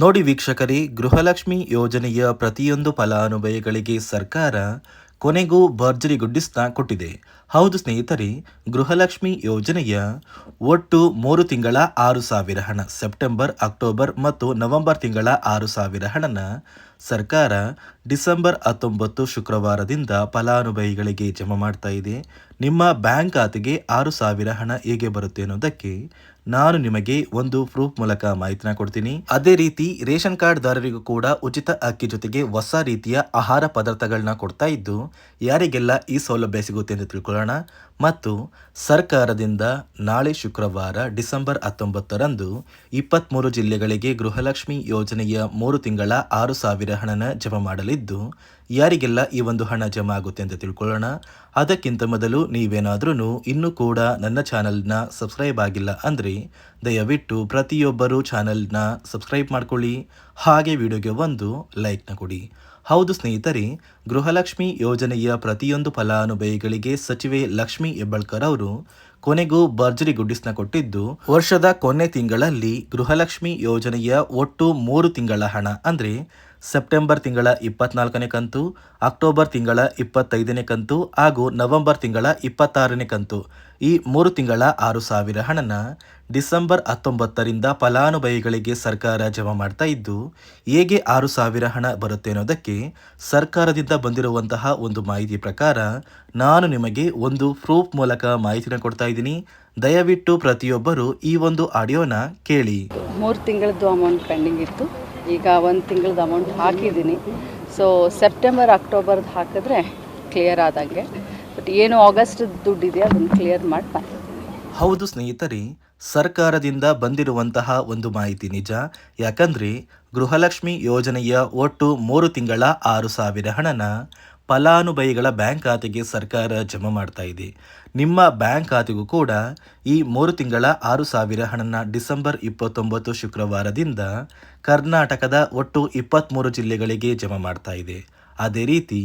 ನೋಡಿ ವೀಕ್ಷಕರೇ, ಗೃಹಲಕ್ಷ್ಮಿ ಯೋಜನೆಯ ಪ್ರತಿಯೊಂದು ಫಲಾನುಭವಿಗಳಿಗೆ ಸರ್ಕಾರ ಕೊನೆಗೂ ಭರ್ಜರಿ ಗುಡ್ಡಿಸ್ತಾ ಕೊಟ್ಟಿದೆ. ಹೌದು ಸ್ನೇಹಿತರೆ, ಗೃಹಲಕ್ಷ್ಮಿ ಯೋಜನೆಯ ಒಟ್ಟು ಮೂರು ತಿಂಗಳ ಆರು ಸಾವಿರ ಹಣ, ಸೆಪ್ಟೆಂಬರ್, ಅಕ್ಟೋಬರ್ ಮತ್ತು ನವೆಂಬರ್ ತಿಂಗಳ ಆರು ಸಾವಿರ ಹಣನ ಸರ್ಕಾರ ಡಿಸೆಂಬರ್ ಹತ್ತೊಂಬತ್ತು ಶುಕ್ರವಾರದಿಂದ ಫಲಾನುಭವಿಗಳಿಗೆ ಜಮಾ ಮಾಡ್ತಾ ಇದೆ. ನಿಮ್ಮ ಬ್ಯಾಂಕ್ ಖಾತೆಗೆ ಆರು ಸಾವಿರ ಹಣ ಹೇಗೆ ಬರುತ್ತೆ ಅನ್ನೋದಕ್ಕೆ ನಾನು ನಿಮಗೆ ಒಂದು ಪ್ರೂಫ್ ಮೂಲಕ ಮಾಹಿತಿನ ಕೊಡ್ತೀನಿ. ಅದೇ ರೀತಿ ರೇಷನ್ ಕಾರ್ಡ್ ದಾರರಿಗೂ ಕೂಡ ಉಚಿತ ಅಕ್ಕಿ ಜೊತೆಗೆ ಹೊಸ ರೀತಿಯ ಆಹಾರ ಪದಾರ್ಥಗಳನ್ನ ಕೊಡ್ತಾ ಇದ್ದು, ಯಾರಿಗೆಲ್ಲ ಈ ಸೌಲಭ್ಯ ಸಿಗುತ್ತೆ ಎಂದು ತಿಳ್ಕೊಳ್ಳೋಣ. ಮತ್ತು ಸರ್ಕಾರದಿಂದ ನಾಳೆ ಶುಕ್ರವಾರ ಡಿಸೆಂಬರ್ ಹತ್ತೊಂಬತ್ತರಂದು ಇಪ್ಪತ್ತ್ಮೂರು ಜಿಲ್ಲೆಗಳಿಗೆ ಗೃಹಲಕ್ಷ್ಮಿ ಯೋಜನೆಯ ಮೂರು ತಿಂಗಳ ಆರು ಸಾವಿರ ಹಣನ ಜಮಾ ಮಾಡಲಿದ್ದು, ಯಾರಿಗೆಲ್ಲ ಈ ಒಂದು ಹಣ ಜಮ ಆಗುತ್ತೆ ಅಂತ ತಿಳ್ಕೊಳ್ಳೋಣ. ಅದಕ್ಕಿಂತ ಮೊದಲು ನೀವೇನಾದ್ರೂ ಇನ್ನೂ ಕೂಡ ನನ್ನ ಚಾನಲ್ನ ಸಬ್ಸ್ಕ್ರೈಬ್ ಆಗಿಲ್ಲ ಅಂದರೆ ದಯವಿಟ್ಟು ಪ್ರತಿಯೊಬ್ಬರೂ ಚಾನಲ್ನ ಸಬ್ಸ್ಕ್ರೈಬ್ ಮಾಡ್ಕೊಳ್ಳಿ. ಹಾಗೆ ವಿಡಿಯೋಗೆ ಒಂದು ಲೈಕ್ನ ಕೊಡಿ. ಹೌದು ಸ್ನೇಹಿತರೆ, ಗೃಹಲಕ್ಷ್ಮಿ ಯೋಜನೆಯ ಪ್ರತಿಯೊಂದು ಫಲಾನುಭವಿಗಳಿಗೆ ಸಚಿವೆ ಲಕ್ಷ್ಮಿ ಹೆಬ್ಬಳ್ಕರ್ ಅವರು ಕೊನೆಗೂ ಭರ್ಜರಿ ಗುಡ್ಡಿಸ್ನ ಕೊಟ್ಟಿದ್ದು, ವರ್ಷದ ಕೊನೆ ತಿಂಗಳಲ್ಲಿ ಗೃಹಲಕ್ಷ್ಮಿ ಯೋಜನೆಯ ಒಟ್ಟು ಮೂರು ತಿಂಗಳ ಹಣ. ಅಂದರೆ ಸೆಪ್ಟೆಂಬರ್ ತಿಂಗಳ ಇಪ್ಪತ್ನಾಲ್ಕನೇ ಕಂತು, ಅಕ್ಟೋಬರ್ ತಿಂಗಳ ಇಪ್ಪತ್ತೈದನೇ ಕಂತು ಹಾಗೂ ನವೆಂಬರ್ ತಿಂಗಳ ಇಪ್ಪತ್ತಾರನೇ ಕಂತು. ಈ ಮೂರು ತಿಂಗಳ ಆರು ಸಾವಿರ ಹಣನ ಡಿಸೆಂಬರ್ ಹತ್ತೊಂಬತ್ತರಿಂದ ಫಲಾನುಭವಿಗಳಿಗೆ ಸರ್ಕಾರ ಜಮಾ ಮಾಡ್ತಾ ಇದ್ದು, ಹೇಗೆ ಆರು ಸಾವಿರ ಹಣ ಬರುತ್ತೆ ಅನ್ನೋದಕ್ಕೆ ಸರ್ಕಾರದಿಂದ ಬಂದಿರುವಂತಹ ಒಂದು ಮಾಹಿತಿ ಪ್ರಕಾರ ನಾನು ನಿಮಗೆ ಒಂದು ಪ್ರೂಫ್ ಮೂಲಕ ಮಾಹಿತಿನ ಕೊಡ್ತಾ ಇದ್ದೀನಿ. ದಯವಿಟ್ಟು ಪ್ರತಿಯೊಬ್ಬರು ಈ ಒಂದು ಆಡಿಯೋನ ಕೇಳಿ. ಮೂರು ತಿಂಗಳದ್ದು ಅಮೌಂಟ್ ಪೆಂಡಿಂಗ್ ಇತ್ತು. ಈಗ ಒಂದು ತಿಂಗಳದ ಅಮೌಂಟ್ ಹಾಕಿದ್ದೀನಿ. ಸೊ ಸೆಪ್ಟೆಂಬರ್ ಅಕ್ಟೋಬರ್ದು ಹಾಕಿದ್ರೆ ಕ್ಲಿಯರ್ ಆದಂಗೆ. ಬಟ್ ಏನು ಆಗಸ್ಟ್ ದುಡ್ಡಿದೆಯಾ ಅದನ್ನು ಕ್ಲಿಯರ್ ಮಾಡಿ ಹೌದು ಸ್ನೇಹಿತರೆ, ಸರ್ಕಾರದಿಂದ ಬಂದಿರುವಂತಹ ಒಂದು ಮಾಹಿತಿ ನಿಜ. ಯಾಕಂದ್ರೆ ಗೃಹಲಕ್ಷ್ಮಿ ಯೋಜನೆಯ ಒಟ್ಟು ಮೂರು ತಿಂಗಳ ಆರು ಸಾವಿರ ಹಣನ ಫಲಾನುಭವಿಗಳ ಬ್ಯಾಂಕ್ ಖಾತೆಗೆ ಸರ್ಕಾರ ಜಮಾ ಮಾಡ್ತಾ ಇದೆ. ನಿಮ್ಮ ಬ್ಯಾಂಕ್ ಖಾತೆಗೂ ಕೂಡ ಈ ಮೂರು ತಿಂಗಳ ಆರು ಸಾವಿರ ಹಣನ ಡಿಸೆಂಬರ್ ಇಪ್ಪತ್ತೊಂಬತ್ತು ಶುಕ್ರವಾರದಿಂದ ಕರ್ನಾಟಕದ ಒಟ್ಟು ಇಪ್ಪತ್ತ್ಮೂರು ಜಿಲ್ಲೆಗಳಿಗೆ ಜಮಾ ಮಾಡ್ತಾ ಇದೆ. ಅದೇ ರೀತಿ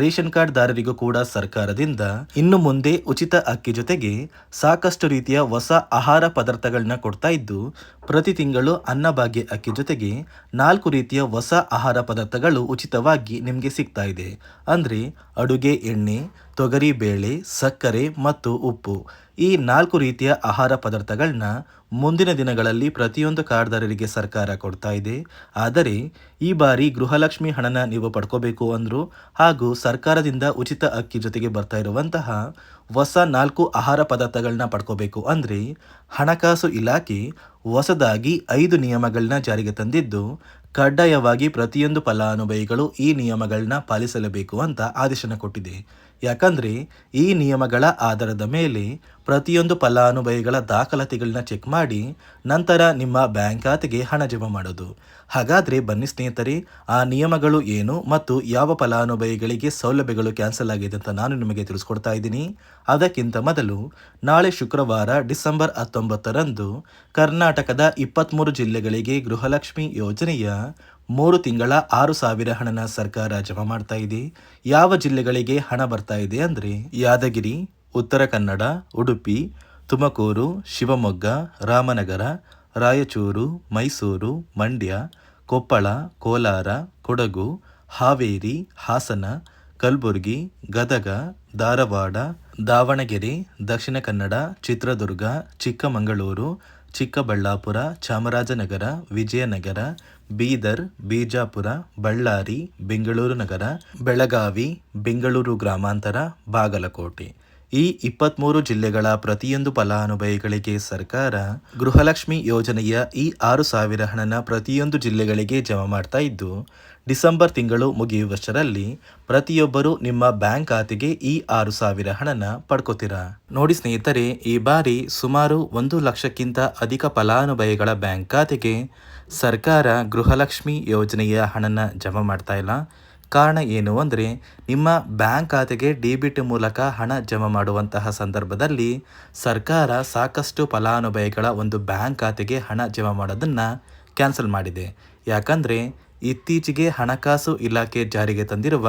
ರೇಷನ್ ಕಾರ್ಡ್ ದಾರರಿಗೂ ಕೂಡ ಸರ್ಕಾರದಿಂದ ಇನ್ನು ಮುಂದೆ ಉಚಿತ ಅಕ್ಕಿ ಜೊತೆಗೆ ಸಾಕಷ್ಟು ರೀತಿಯ ಹೊಸ ಆಹಾರ ಪದಾರ್ಥಗಳನ್ನ ಕೊಡ್ತಾ ಇದ್ದು, ಪ್ರತಿ ತಿಂಗಳು ಅನ್ನಭಾಗ್ಯ ಅಕ್ಕಿ ಜೊತೆಗೆ ನಾಲ್ಕು ರೀತಿಯ ಹೊಸ ಆಹಾರ ಪದಾರ್ಥಗಳು ಉಚಿತವಾಗಿ ನಿಮಗೆ ಸಿಗ್ತಾ ಇದೆ. ಅಂದರೆ ಅಡುಗೆ ಎಣ್ಣೆ, ತೊಗರಿ ಬೇಳೆ, ಸಕ್ಕರೆ ಮತ್ತು ಉಪ್ಪು. ಈ ನಾಲ್ಕು ರೀತಿಯ ಆಹಾರ ಪದಾರ್ಥಗಳನ್ನ ಮುಂದಿನ ದಿನಗಳಲ್ಲಿ ಪ್ರತಿಯೊಂದು ಕಾರ್ಡ್ದಾರರಿಗೆ ಸರ್ಕಾರ ಕೊಡ್ತಾ ಇದೆ. ಆದರೆ ಈ ಬಾರಿ ಗೃಹಲಕ್ಷ್ಮಿ ಹಣನ ನೀವು ಪಡ್ಕೋಬೇಕು ಅಂದರು ಹಾಗೂ ಸರ್ಕಾರದಿಂದ ಉಚಿತ ಅಕ್ಕಿ ಜೊತೆಗೆ ಬರ್ತಾ ಇರುವಂತಹ ಹೊಸ ನಾಲ್ಕು ಆಹಾರ ಪದಾರ್ಥಗಳನ್ನ ಪಡ್ಕೋಬೇಕು. ಅಂದರೆ ಹಣಕಾಸು ಇಲಾಖೆ ಹೊಸದಾಗಿ ಐದು ನಿಯಮಗಳನ್ನ ಜಾರಿಗೆ ತಂದಿದ್ದು, ಕಡ್ಡಾಯವಾಗಿ ಪ್ರತಿಯೊಂದು ಫಲಾನುಭವಿಗಳು ಈ ನಿಯಮಗಳನ್ನ ಪಾಲಿಸಲೇಬೇಕು ಅಂತ ಆದೇಶನ ಕೊಟ್ಟಿದೆ. ಯಾಕಂದ್ರೆ, ಈ ನಿಯಮಗಳ ಆಧಾರದ ಮೇಲೆ ಪ್ರತಿಯೊಂದು ಫಲಾನುಭವಿಗಳ ದಾಖಲಾತಿಗಳನ್ನ ಚೆಕ್ ಮಾಡಿ ನಂತರ ನಿಮ್ಮ ಬ್ಯಾಂಕ್ ಖಾತೆಗೆ ಹಣ ಜಮಾ ಮಾಡೋದು. ಹಾಗಾದ್ರೆ ಬನ್ನಿ ಸ್ನೇಹಿತರೆ, ಆ ನಿಯಮಗಳು ಏನು ಮತ್ತು ಯಾವ ಫಲಾನುಭವಿಗಳಿಗೆ ಸೌಲಭ್ಯಗಳು ಕ್ಯಾನ್ಸಲ್ ಆಗಿದೆ ಅಂತ ನಾನು ನಿಮಗೆ ತಿಳಿಸ್ಕೊಡ್ತಾ ಇದ್ದೀನಿ. ಅದಕ್ಕಿಂತ ಮೊದಲು ನಾಳೆ ಶುಕ್ರವಾರ ಡಿಸೆಂಬರ್ ಹತ್ತೊಂಬತ್ತರಂದು ಕರ್ನಾಟಕದ ಇಪ್ಪತ್ತ್ಮೂರು ಜಿಲ್ಲೆಗಳಿಗೆ ಗೃಹಲಕ್ಷ್ಮಿ ಯೋಜನೆಯ ಮೂರು ತಿಂಗಳ ಆರು ಸಾವಿರ ಹಣನ ಸರ್ಕಾರ ಜಮಾ ಮಾಡ್ತಾ ಇದೆ. ಯಾವ ಜಿಲ್ಲೆಗಳಿಗೆ ಹಣ ಬರ್ತಾ ಇದೆ ಅಂದರೆ ಯಾದಗಿರಿ, ಉತ್ತರ ಕನ್ನಡ, ಉಡುಪಿ, ತುಮಕೂರು, ಶಿವಮೊಗ್ಗ, ರಾಮನಗರ, ರಾಯಚೂರು, ಮೈಸೂರು, ಮಂಡ್ಯ, ಕೊಪ್ಪಳ, ಕೋಲಾರ, ಕೊಡಗು, ಹಾವೇರಿ, ಹಾಸನ, ಕಲಬುರಗಿ, ಗದಗ, ಧಾರವಾಡ, ದಾವಣಗೆರೆ, ದಕ್ಷಿಣ ಕನ್ನಡ, ಚಿತ್ರದುರ್ಗ, ಚಿಕ್ಕಮಗಳೂರು ಚಿಕ್ಕಬಳ್ಳಾಪುರ, ಚಾಮರಾಜನಗರ, ವಿಜಯನಗರ, ಬೀದರ್, ಬಿಜಾಪುರ, ಬಳ್ಳಾರಿ, ಬೆಂಗಳೂರು ನಗರ, ಬೆಳಗಾವಿ, ಬೆಂಗಳೂರು ಗ್ರಾಮಾಂತರ, ಬಾಗಲಕೋಟೆ. ಈ ಇಪ್ಪತ್ತ್ಮೂರು ಜಿಲ್ಲೆಗಳ ಪ್ರತಿಯೊಂದು ಫಲಾನುಭವಿಗಳಿಗೆ ಸರ್ಕಾರ ಗೃಹಲಕ್ಷ್ಮಿ ಯೋಜನೆಯ ಈ ಆರು ಸಾವಿರ ಹಣನ ಪ್ರತಿಯೊಂದು ಜಿಲ್ಲೆಗಳಿಗೆ ಜಮಾ ಮಾಡ್ತಾ ಇದ್ದು ಡಿಸೆಂಬರ್ ತಿಂಗಳು ಮುಗಿಯುವಷ್ಟರಲ್ಲಿ ಪ್ರತಿಯೊಬ್ಬರು ನಿಮ್ಮ ಬ್ಯಾಂಕ್ ಖಾತೆಗೆ ಈ ಆರು ಸಾವಿರ ಹಣನ ಪಡ್ಕೋತೀರಾ? ನೋಡಿ ಸ್ನೇಹಿತರೆ, ಈ ಬಾರಿ ಸುಮಾರು ಒಂದು ಲಕ್ಷಕ್ಕಿಂತ ಅಧಿಕ ಫಲಾನುಭವಿಗಳ ಬ್ಯಾಂಕ್ ಖಾತೆಗೆ ಸರ್ಕಾರ ಗೃಹಲಕ್ಷ್ಮಿ ಯೋಜನೆಯ ಹಣನ ಜಮಾ ಮಾಡ್ತಾ ಇಲ್ಲ. ಕಾರಣ ಏನು ಅಂದರೆ, ನಿಮ್ಮ ಬ್ಯಾಂಕ್ ಖಾತೆಗೆ ಡಿಬಿಟ್ ಮೂಲಕ ಹಣ ಜಮಾ ಮಾಡುವಂತಹ ಸಂದರ್ಭದಲ್ಲಿ ಸರ್ಕಾರ ಸಾಕಷ್ಟು ಫಲಾನುಭವಿಗಳ ಒಂದು ಬ್ಯಾಂಕ್ ಖಾತೆಗೆ ಹಣ ಜಮಾ ಮಾಡೋದನ್ನು ಕ್ಯಾನ್ಸಲ್ ಮಾಡಿದೆ. ಯಾಕಂದರೆ ಇತ್ತೀಚೆಗೆ ಹಣಕಾಸು ಇಲಾಖೆ ಜಾರಿಗೆ ತಂದಿರುವ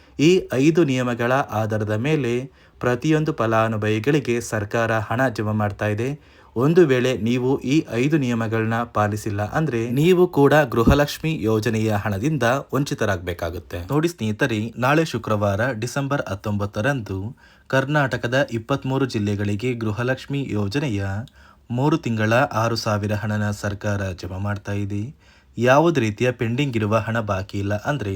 ಈ ಐದು ನಿಯಮಗಳ ಆಧಾರದ ಮೇಲೆ ಪ್ರತಿಯೊಂದು ಫಲಾನುಭವಿಗಳಿಗೆ ಸರ್ಕಾರ ಹಣ ಜಮಾ ಮಾಡ್ತಾ ಇದೆ. ಒಂದು ವೇಳೆ ನೀವು ಈ ಐದು ನಿಯಮಗಳನ್ನ ಪಾಲಿಸಿಲ್ಲ ಅಂದ್ರೆ ನೀವು ಕೂಡ ಗೃಹಲಕ್ಷ್ಮಿ ಯೋಜನೆಯ ಹಣದಿಂದ ವಂಚಿತರಾಗಬೇಕಾಗುತ್ತೆ. ನೋಡಿ ಸ್ನೇಹಿತರೆ, ನಾಳೆ ಶುಕ್ರವಾರ ಡಿಸೆಂಬರ್ ಹತ್ತೊಂಬತ್ತರಂದು ಕರ್ನಾಟಕದ ಇಪ್ಪತ್ತ್ಮೂರು ಜಿಲ್ಲೆಗಳಿಗೆ ಗೃಹಲಕ್ಷ್ಮಿ ಯೋಜನೆಯ ಮೂರು ತಿಂಗಳ ಆರು ಸಾವಿರ ಹಣನ ಸರ್ಕಾರ ಜಮಾ ಮಾಡ್ತಾ ಇದೆ. ಯಾವುದೇ ರೀತಿಯ ಪೆಂಡಿಂಗ್ ಇರುವ ಹಣ ಬಾಕಿ ಇಲ್ಲ ಅಂದರೆ